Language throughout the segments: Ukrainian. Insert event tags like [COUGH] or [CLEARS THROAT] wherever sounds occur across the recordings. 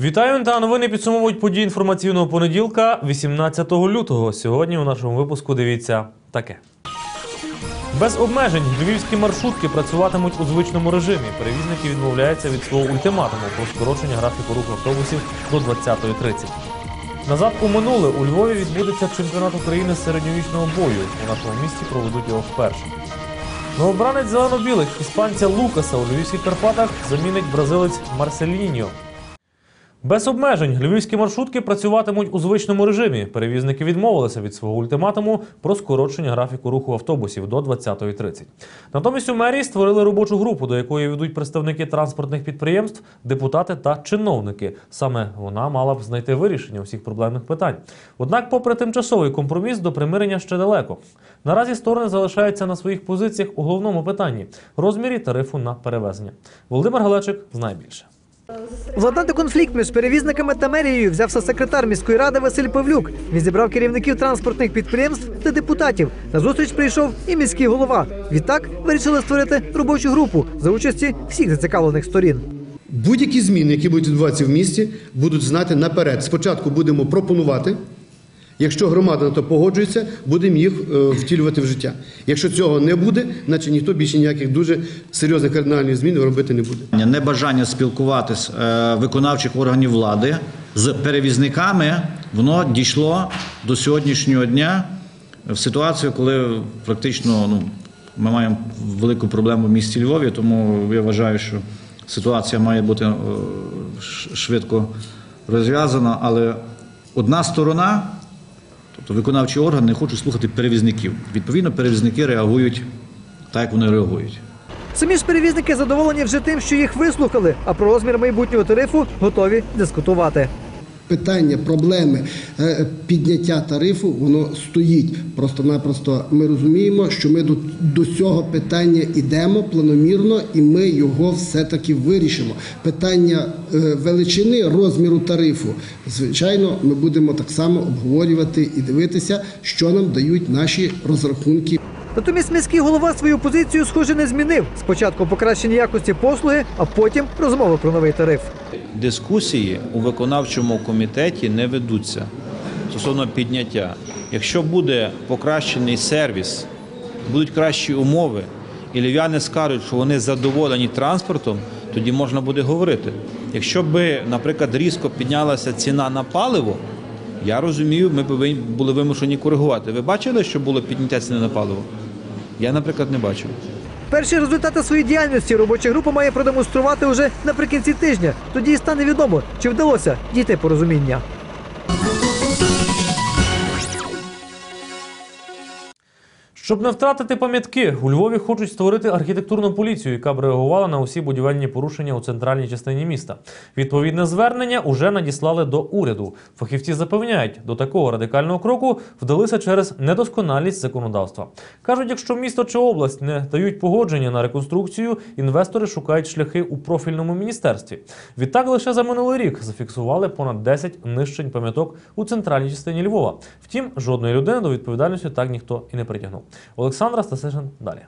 Вітаю та новини підсумовують події інформаційного понеділка, 18 лютого. Сьогодні у нашому випуску дивіться таке. Без обмежень львівські маршрутки працюватимуть у звичному режимі. Перевізники відмовляються від свого ультиматуму про скорочення графіку руху автобусів до 20.30. Назад у минуле у Львові відбудеться чемпіонат України з середньовічного бою. У нашому місті проведуть його вперше. Новобранець зелено-білих іспанця Лукаса у Львівських Карпатах замінить бразилець Марселіньо. Без обмежень львівські маршрутки працюватимуть у звичному режимі. Перевізники відмовилися від свого ультиматуму про скорочення графіку руху автобусів до 20.30. Натомість у мерії створили робочу групу, до якої ведуть представники транспортних підприємств, депутати та чиновники. Саме вона мала б знайти вирішення усіх проблемних питань. Однак, попри тимчасовий компроміс, до примирення ще далеко. Наразі сторони залишаються на своїх позиціях у головному питанні розмірі тарифу на перевезення. Володимир Галечик знає більше. Владнати конфлікт між перевізниками та мерією взявся секретар міської ради Василь Павлюк. Він зібрав керівників транспортних підприємств та депутатів. На зустріч прийшов і міський голова. Відтак вирішили створити робочу групу за участі всіх зацікавлених сторін. Будь-які зміни, які будуть відбуватися в місті, будуть знати наперед. Спочатку будемо пропонувати. Якщо громада на то погоджується, будемо їх е, втілювати в життя. Якщо цього не буде, значить ніхто більше ніяких дуже серйозних кардинальних змін робити не буде. Небажання спілкуватись е, виконавчих органів влади з перевізниками, воно дійшло до сьогоднішнього дня в ситуацію, коли практично ну, ми маємо велику проблему в місті Львові, тому я вважаю, що ситуація має бути е, швидко розв'язана, але одна сторона, тобто виконавчі органи, не хочуть слухати перевізників. Відповідно, перевізники реагують так, як вони реагують. Самі ж перевізники задоволені вже тим, що їх вислухали, а про розмір майбутнього тарифу готові дискутувати. Питання, проблеми е, підняття тарифу, воно стоїть. Просто-напросто ми розуміємо, що ми до, до цього питання йдемо планомірно, і ми його все-таки вирішимо. Питання е, величини розміру тарифу, звичайно, ми будемо так само обговорювати і дивитися, що нам дають наші розрахунки. Натомість міський голова свою позицію, схоже, не змінив. Спочатку покращення якості послуги, а потім розмови про новий тариф. Дискусії у виконавчому комітеті не ведуться стосовно підняття. Якщо буде покращений сервіс, будуть кращі умови, і львів'яни скажуть, що вони задоволені транспортом, тоді можна буде говорити. Якщо би, наприклад, різко піднялася ціна на паливо, я розумію, ми були вимушені коригувати. Ви бачили, що було підняття ціни на паливо? Я, наприклад, не бачу. Перші результати своєї діяльності робоча група має продемонструвати уже наприкінці тижня. Тоді і стане відомо, чи вдалося дійти порозуміння. Щоб не втратити пам'ятки, у Львові хочуть створити архітектурну поліцію, яка б реагувала на усі будівельні порушення у центральній частині міста. Відповідне звернення уже надіслали до уряду. Фахівці запевняють, до такого радикального кроку вдалися через недосконалість законодавства. кажуть, якщо місто чи область не дають погодження на реконструкцію, інвестори шукають шляхи у профільному міністерстві. Відтак лише за минулий рік зафіксували понад 10 нищень пам'яток у центральній частині Львова. Втім, жодної людини до відповідальності так ніхто і не притягнув. Олександра Стасишин далі.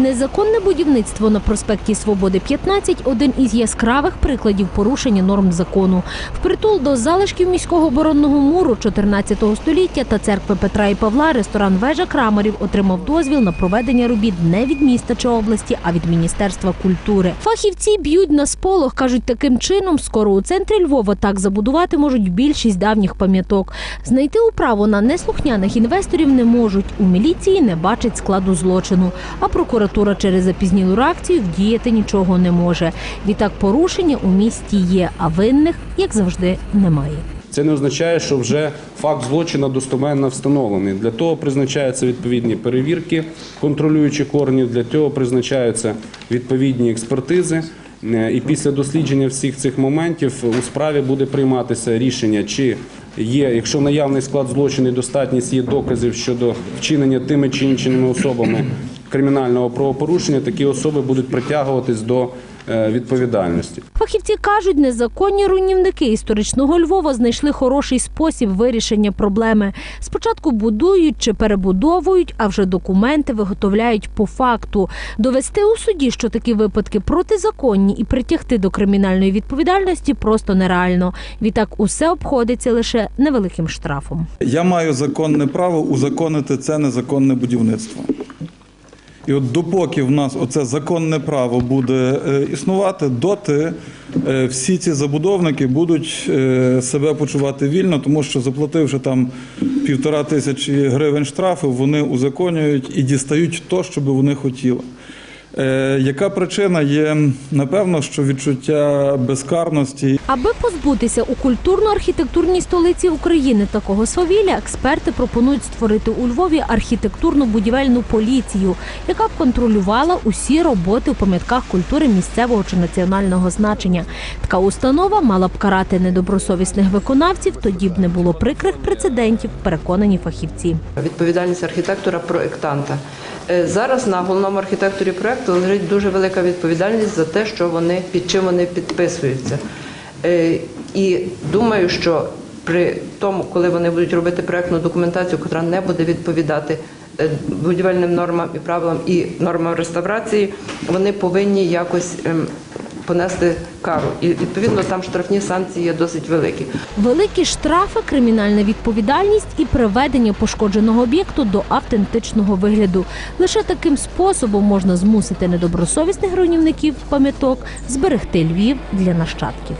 Незаконне будівництво на проспекті Свободи 15 – один із яскравих прикладів порушення норм закону. Впритул до залишків міського оборонного муру 14 століття та церкви Петра і Павла ресторан Вежа Крамарів отримав дозвіл на проведення робіт не від міста чи області, а від Міністерства культури. Фахівці б'ють на сполох, кажуть, таким чином скоро у центрі Львова так забудувати можуть більшість давніх пам'яток. Знайти управу на неслухняних інвесторів не можуть. У міліції не бачать складу злочину, а прокуратура через запізнілу реакцію вдіяти нічого не може. Відтак порушення у місті є, а винних, як завжди, немає. Це не означає, що вже факт злочину достоменно встановлений. Для того призначаються відповідні перевірки контролюючих органів, для цього призначаються відповідні експертизи. Е, І після дослідження всіх цих моментів у справі буде прийматися рішення, чи є, якщо наявний склад злочину і достатність є доказів щодо вчинення тими чи іншими особами кримінального правопорушення, такі особи будуть притягуватись до е, відповідальності. Фахівці кажуть, незаконні руйнівники історичного Львова знайшли хороший спосіб вирішення проблеми. Спочатку будують чи перебудовують, а вже документи виготовляють по факту. Довести у суді, що такі випадки протизаконні і притягти до кримінальної відповідальності просто нереально. Відтак усе обходиться лише невеликим штрафом. Я маю законне право узаконити це незаконне будівництво. І от допоки в нас оце законне право буде е, існувати, доти е, всі ці забудовники будуть е, себе почувати вільно, тому що заплативши там півтора тисячі гривень штрафу, вони узаконюють і дістають то, що би вони хотіли. Е, Яка причина є? Напевно, що відчуття безкарності Аби позбутися у культурно-архітектурній столиці України такого свавілля, експерти пропонують створити у Львові архітектурну будівельну поліцію, яка б контролювала усі роботи у пам'ятках культури місцевого чи національного значення. Така установа мала б карати недобросовісних виконавців, тоді б не було прикрих прецедентів, переконані фахівці. Відповідальність архітектора проєктанта. Е, Зараз на головному архітекторі проєкту лежить дуже велика відповідальність за те, що вони під чим вони підписуються. Е, І думаю, що при тому, коли вони будуть робити проєктну документацію, яка не буде відповідати е, будівельним нормам і правилам і нормам реставрації, вони повинні якось ем, понести кару. І відповідно там штрафні санкції є досить великі. Великі штрафи, кримінальна відповідальність і приведення пошкодженого об'єкту до автентичного вигляду. Лише таким способом можна змусити недобросовісних руйнівників пам'яток зберегти Львів для нащадків.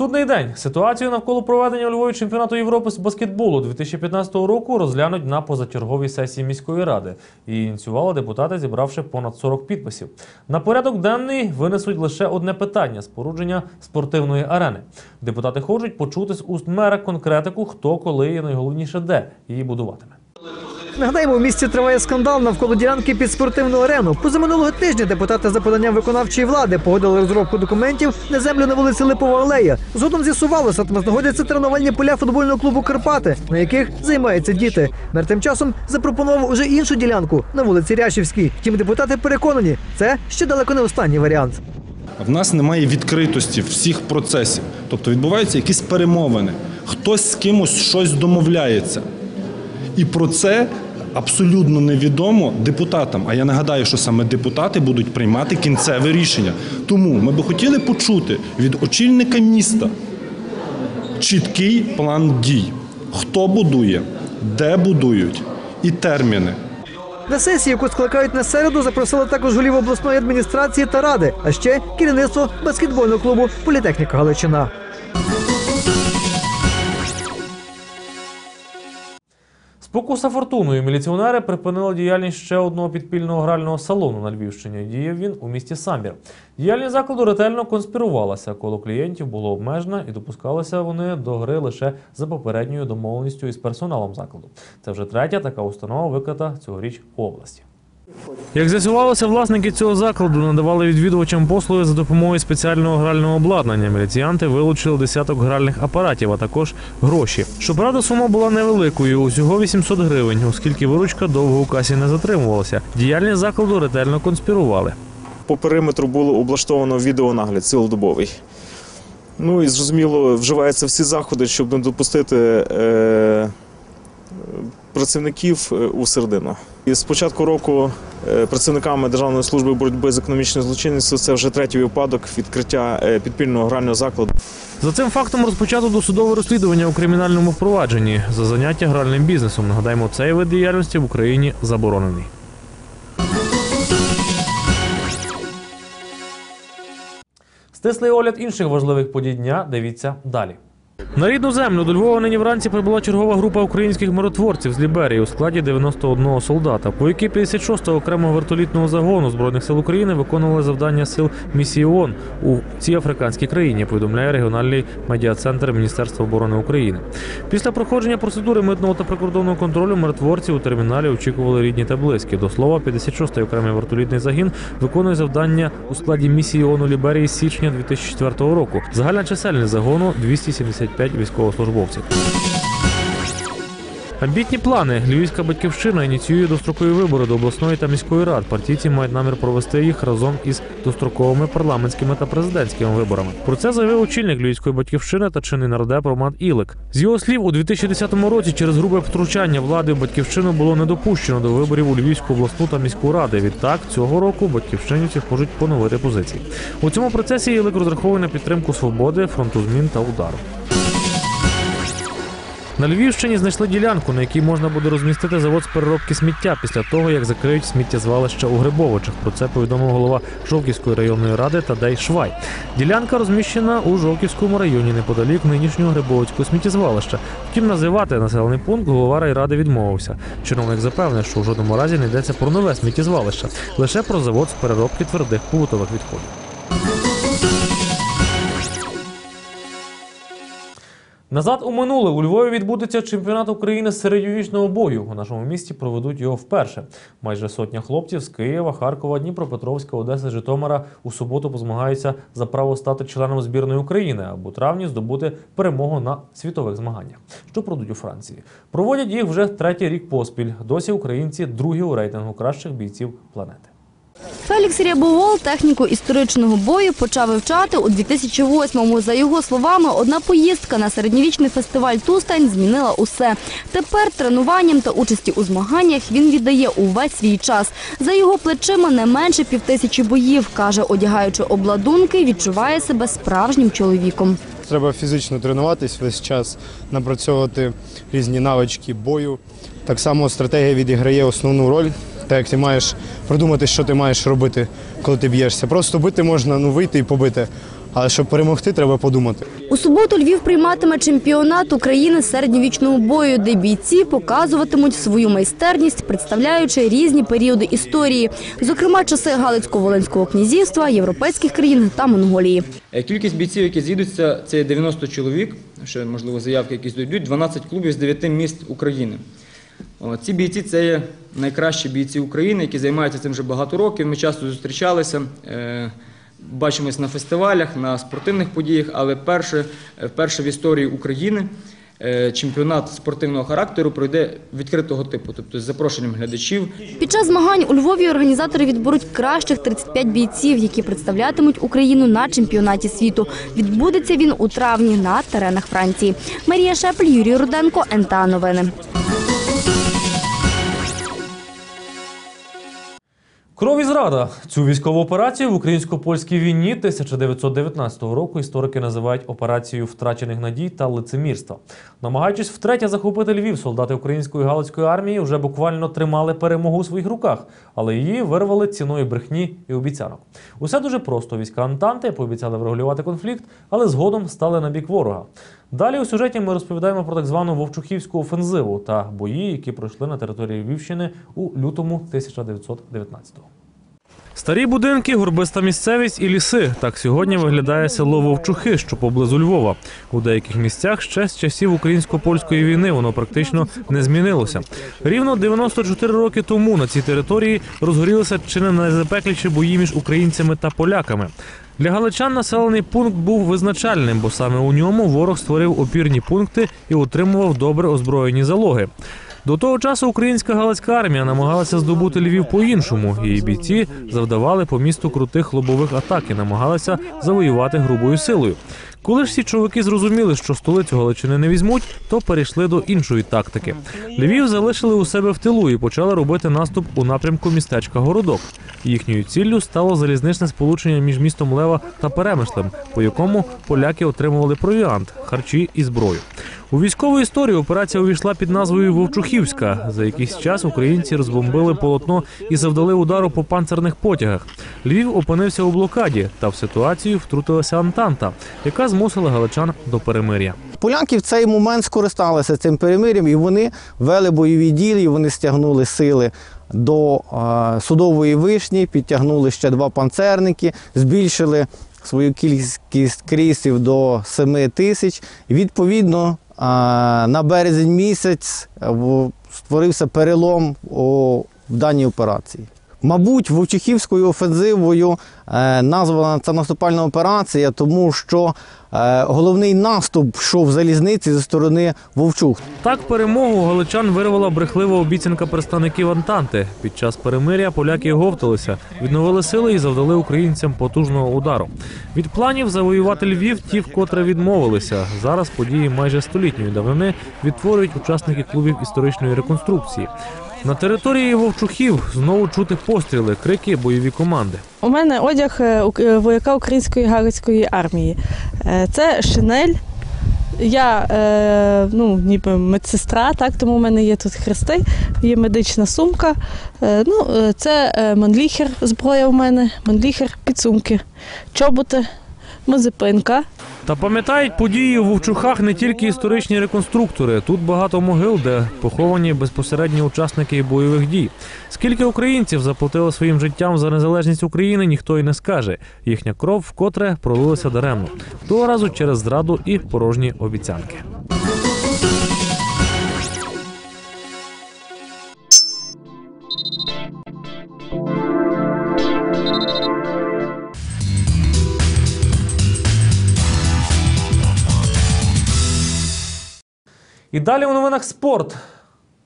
Судний день. Ситуацію навколо проведення у Львові чемпіонату Європи з баскетболу 2015 року розглянуть на позачерговій сесії міської ради. Її ініціювали депутати, зібравши понад 40 підписів. На порядок денний винесуть лише одне питання спорудження спортивної арени. Депутати хочуть почути з уст мера конкретику, хто коли і найголовніше де її будуватиме. Нагадаємо, в місті триває скандал навколо ділянки під спортивну арену. Позаминулого тижня депутати за поданням виконавчої влади погодили розробку документів на землю на вулиці Липова алея. Згодом з'ясувалося, там знаходяться тренувальні поля футбольного клубу Карпати, на яких займаються діти. Мер тим часом запропонував уже іншу ділянку на вулиці Рящівській. Втім, депутати переконані, це ще далеко не останній варіант. В нас немає відкритості всіх процесів. Тобто відбуваються якісь перемовини. Хтось з кимось щось домовляється. І про це абсолютно невідомо депутатам. А я нагадаю, що саме депутати будуть приймати кінцеве рішення. Тому ми би хотіли почути від очільника міста чіткий план дій. Хто будує, де будують і терміни. На сесії, яку скликають на середу, запросили також голів обласної адміністрації та ради, а ще керівництво баскетбольного клубу Політехніка Галичина. Спокуса фортуною міліціонери припинили діяльність ще одного підпільного грального салону на Львівщині. Діяв він у місті Самбір. Діяльність закладу ретельно конспірувалася. Коло клієнтів було обмежено і допускалися вони до гри лише за попередньою домовленістю із персоналом закладу. Це вже третя така установа викрита цьогоріч у області. Як з'ясувалося, власники цього закладу надавали відвідувачам послуги за допомогою спеціального грального обладнання. Міліціянти вилучили десяток гральних апаратів, а також гроші. Щоправда, сума була невеликою, усього 800 гривень, оскільки виручка довго у касі не затримувалася. Діяльність закладу ретельно конспірували. По периметру було облаштовано відеонагляд цілодобовий. Ну і зрозуміло, вживаються всі заходи, щоб не допустити е, працівників е, у середину. І з початку року е, працівниками Державної служби боротьби з економічною злочинністю це вже третій випадок відкриття е, підпільного грального закладу. За цим фактом розпочато досудове розслідування у кримінальному впровадженні за заняття гральним бізнесом. Нагадаємо, цей вид діяльності в Україні заборонений. Стислий огляд інших важливих подій дня. Дивіться далі. На рідну землю до Львова нині вранці прибула чергова група українських миротворців з Ліберії у складі 91 солдата. Вояки 56-го окремого вертолітного загону збройних сил України виконували завдання сил місії ООН у цій африканській країні. Повідомляє регіональний медіа-центр Міністерства оборони України. Після проходження процедури митного та прикордонного контролю миротворці у терміналі очікували рідні та близькі. До слова, 56-й окремий вертолітний загін виконує завдання у складі місії ООН у Ліберії з січня 2004 року. Загальна чисельність загону 275 військовослужбовців. Амбітні плани. Львівська батьківщина ініціює дострокові вибори до обласної та міської рад. Партійці мають намір провести їх разом із достроковими парламентськими та президентськими виборами. Про це заявив очільник Львівської батьківщини та чинний нардеп Роман Ілик. З його слів, у 2010 році через грубе втручання влади в батьківщину було не допущено до виборів у Львівську обласну та міську ради. Відтак цього року батьківщинівці хочуть поновити позиції. У цьому процесі Ілик розраховує на підтримку свободи, фронту змін та удару. На Львівщині знайшли ділянку, на якій можна буде розмістити завод з переробки сміття після того, як закриють сміттєзвалище у Грибовичах. Про це повідомив голова Жовківської районної ради Тадей Швай. Ділянка розміщена у Жовківському районі неподалік нинішнього Грибовицького сміттєзвалища. Втім, називати населений пункт голова райради відмовився. Чиновник запевнив, що в жодному разі не йдеться про нове сміттєзвалище, лише про завод з переробки твердих побутових відходів. Назад у минуле у Львові відбудеться чемпіонат України з середньовічного бою. У нашому місті проведуть його вперше. Майже сотня хлопців з Києва, Харкова, Дніпропетровська, Одеси, Житомира у суботу позмагаються за право стати членом збірної України або травні здобути перемогу на світових змаганнях, що пройдуть у Франції. Проводять їх вже третій рік поспіль. Досі українці другі у рейтингу кращих бійців планети. Фелікс Рябовол техніку історичного бою почав вивчати у 2008-му. За його словами, одна поїздка на середньовічний фестиваль Тустань змінила усе. Тепер тренуванням та участі у змаганнях він віддає увесь свій час. За його плечима не менше півтисячі боїв. Каже, одягаючи обладунки, відчуває себе справжнім чоловіком. Треба фізично тренуватись весь час, напрацьовувати різні навички бою. Так само стратегія відіграє основну роль, так як ти маєш продумати, що ти маєш робити, коли ти б'єшся. Просто бити можна ну, вийти і побити. Але щоб перемогти, треба подумати. У суботу Львів прийматиме чемпіонат України з середньовічного бою, де бійці показуватимуть свою майстерність, представляючи різні періоди історії, зокрема часи Галицько-Волинського князівства, європейських країн та Монголії. Е, Кількість бійців, які з'їдуться, це 90 чоловік. Ще можливо заявки якісь дійдуть. 12 клубів з 9 міст України. Ці бійці це є найкращі бійці України, які займаються цим вже багато років. Ми часто зустрічалися, е, бачимось на фестивалях, на спортивних подіях, але перше, е, вперше в історії України е, чемпіонат спортивного характеру пройде відкритого типу, тобто з запрошенням глядачів. Під час змагань у Львові організатори відберуть кращих 35 бійців, які представлятимуть Україну на чемпіонаті світу. Відбудеться він у травні на теренах Франції. Марія Шепель, Юрій Руденко, НТА Новини. Кров і зрада. Цю військову операцію в українсько-польській війні 1919 року історики називають операцією втрачених надій та лицемірства. Намагаючись втретє захопити Львів, солдати української галицької армії вже буквально тримали перемогу у своїх руках, але її вирвали ціною брехні і обіцянок. Усе дуже просто. Війська Антанти пообіцяли врегулювати конфлікт, але згодом стали на бік ворога. Далі у сюжеті ми розповідаємо про так звану Вовчухівську офензиву та бої, які пройшли на території Львівщини у лютому 1919-го. Старі будинки, горбиста місцевість і ліси. Так сьогодні виглядає село Вовчухи, що поблизу Львова. У деяких місцях ще з часів українсько-польської війни воно практично не змінилося. Рівно 94 роки тому на цій території розгорілися чи не найзапекліші бої між українцями та поляками. Для галичан населений пункт був визначальним, бо саме у ньому ворог створив опірні пункти і утримував добре озброєні залоги. До того часу українська галицька армія намагалася здобути Львів по-іншому. Її бійці завдавали по місту крутих лобових атак і намагалися завоювати грубою силою. Коли ж січовики зрозуміли, що столицю Галичини не візьмуть, то перейшли до іншої тактики. Львів залишили у себе в тилу і почали робити наступ у напрямку містечка Городок. Їхньою ціллю стало залізничне сполучення між містом Лева та Перемишлем, по якому поляки отримували провіант, харчі і зброю. У військову історію операція увійшла під назвою Вовчухівська. За якийсь час українці розбомбили полотно і завдали удару по панцерних потягах. Львів опинився у блокаді, та в ситуацію втрутилася Антанта, яка змусила галичан до перемир'я. Поляки в цей момент скористалися цим перемир'ям і вони вели бойові дії, вони стягнули сили до е, судової вишні, підтягнули ще два панцерники, збільшили свою кількість крісів до 7 тисяч. Відповідно на березень місяць е, створився перелом в даній операції. Мабуть, Вовчихівською офензивою е, названа ця наступальна операція, тому що е, головний наступ йшов залізниці зі сторони Вовчух. Так перемогу галичан вирвала брехлива обіцянка представників Антанти. Під час перемиря поляки говталися, відновили сили і завдали українцям потужного удару. Від планів завоювати Львів ті вкотре відмовилися. Зараз події майже столітньої давнини відтворюють учасники клубів історичної реконструкції. На території Вовчухів знову чути постріли, крики, бойові команди. У мене одяг е, е, вояка української галицької армії. Е, Це шинель. Я ну, ніби медсестра, так, тому в мене є тут хрести, є медична сумка. Ну, це манліхер, зброя у мене, манліхер, підсумки, чоботи, мазепинка. Та пам'ятають події у Вовчухах не тільки історичні реконструктори. Тут багато могил, де поховані безпосередні учасники бойових дій. Скільки українців заплатили своїм життям за незалежність України, ніхто й не скаже. Їхня кров вкотре пролилася даремно. Того разу через зраду і порожні обіцянки. І далі у новинах спорт.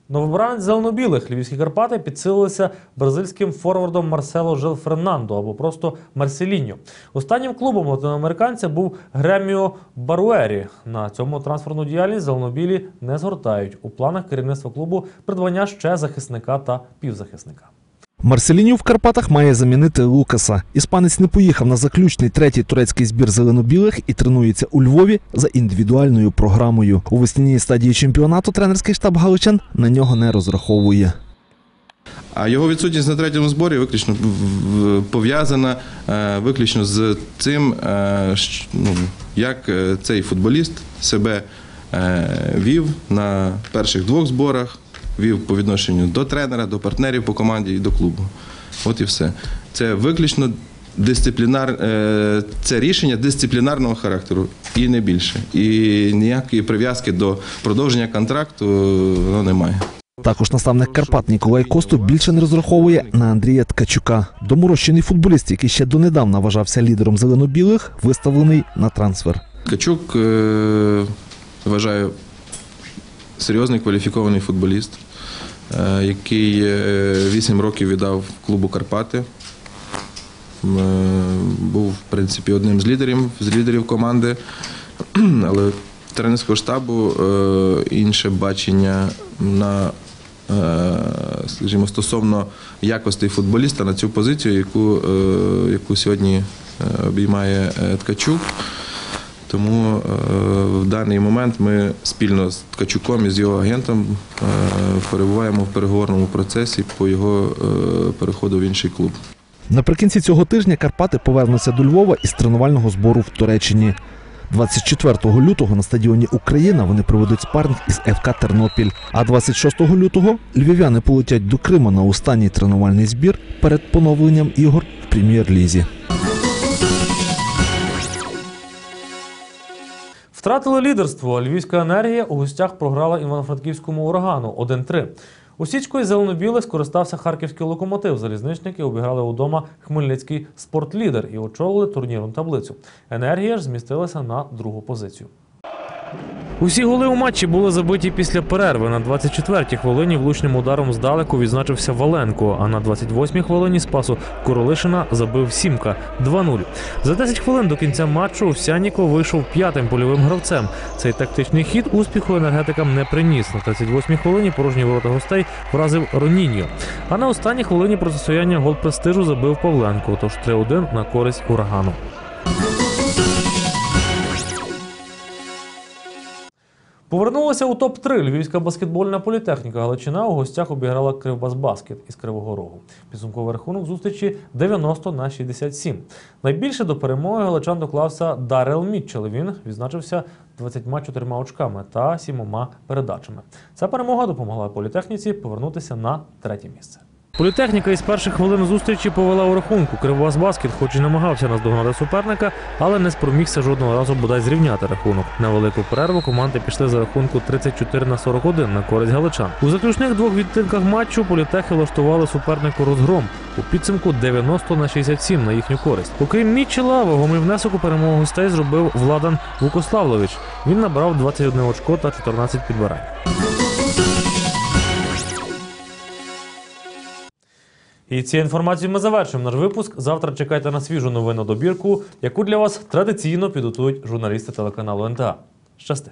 Новобранець зеленобілих Львівські Карпати підсилилися бразильським форвардом Марсело Жил Фернандо або просто Марселіньо. Останнім клубом латиноамериканця був Греміо Баруері. На цьому трансферну діяльність зеленобілі не згортають. У планах керівництва клубу придбання ще захисника та півзахисника. Марселіньо в Карпатах має замінити Лукаса. Іспанець не поїхав на заключний третій турецький збір зеленобілих і тренується у Львові за індивідуальною програмою. У весняній стадії чемпіонату тренерський штаб галичан на нього не розраховує. А його відсутність на третьому зборі виключно пов'язана е, виключно з цим, е, ну, як е, цей футболіст себе вів на перших двох зборах, вів по відношенню до тренера, до партнерів по команді і до клубу. От і все. Це виключно дисциплінар, е, це рішення дисциплінарного характеру і не більше. І ніякої прив'язки до продовження контракту воно немає. Також наставник Карпат Ніколай Костов більше не розраховує на Андрія Ткачука. Доморощений футболіст, який ще донедавна вважався лідером зеленобілих, виставлений на трансфер. Качук, е, вважаю, серйозний кваліфікований футболіст, е, який 8 років віддав клубу Карпати. Е, Був, в принципі, одним з лідерів, з лідерів команди, [CLEARS THROAT] але тренерського штабу е, інше бачення на, е, скажімо, стосовно якостей футболіста на цю позицію, яку, е, яку сьогодні е, обіймає е, Ткачук. Тому е, в даний момент ми спільно з Ткачуком і з його агентом е, перебуваємо в переговорному процесі по його е, переходу в інший клуб. Наприкінці цього тижня Карпати повернуться до Львова із тренувального збору в Туреччині. 24 лютого на стадіоні Україна вони проведуть спарринг із ФК Тернопіль. А 26 лютого львів'яни полетять до Криму на останній тренувальний збір перед поновленням ігор в прем'єр-лізі. Втратили лідерство. Львівська енергія у гостях програла івано-франківському урагану 1-3. У Січкою зелено-білих скористався харківський локомотив. Залізничники обіграли удома Хмельницький спортлідер і очолили турнірну таблицю. Енергія ж змістилася на другу позицію. Усі голи у матчі були забиті після перерви. На 24-й хвилині влучним ударом здалеку відзначився Валенко, а на 28-й хвилині спасу Королишина забив Сімка 2-0. За 10 хвилин до кінця матчу Овсянніков вийшов п'ятим польовим гравцем. Цей тактичний хід успіху енергетикам не приніс. На 38-й хвилині порожні ворота гостей вразив Роніньо. А на останній хвилині протистояння гол престижу забив Павленко, тож 3-1 на користь урагану. Повернулася у топ-3 Львівська баскетбольна політехніка Галичина у гостях обіграла Кривбасбаскет із Кривого Рогу. Підсумковий рахунок зустрічі 90 на 67. Найбільше до перемоги галичан доклався Дарел Мітчел. Він відзначився 24 очками та 7 передачами. Ця перемога допомогла політехніці повернутися на третє місце. Політехніка із перших хвилин зустрічі повела у рахунку. Кривбас Баскет, хоч і намагався наздогнати суперника, але не спромігся жодного разу бодай зрівняти рахунок. На велику перерву команди пішли за рахунку 34 на 41 на користь галичан. У заключних двох відтинках матчу політехи влаштували супернику розгром у підсумку 90 на 67 на їхню користь. Окрім Мітчела, вагомий внесок у перемогу гостей зробив Владан Вукославлович. Він набрав 21 очко та 14 підбирань. І цією інформацією ми завершимо наш випуск. Завтра чекайте на свіжу новину добірку, яку для вас традиційно підготують журналісти телеканалу НТА. Щасти!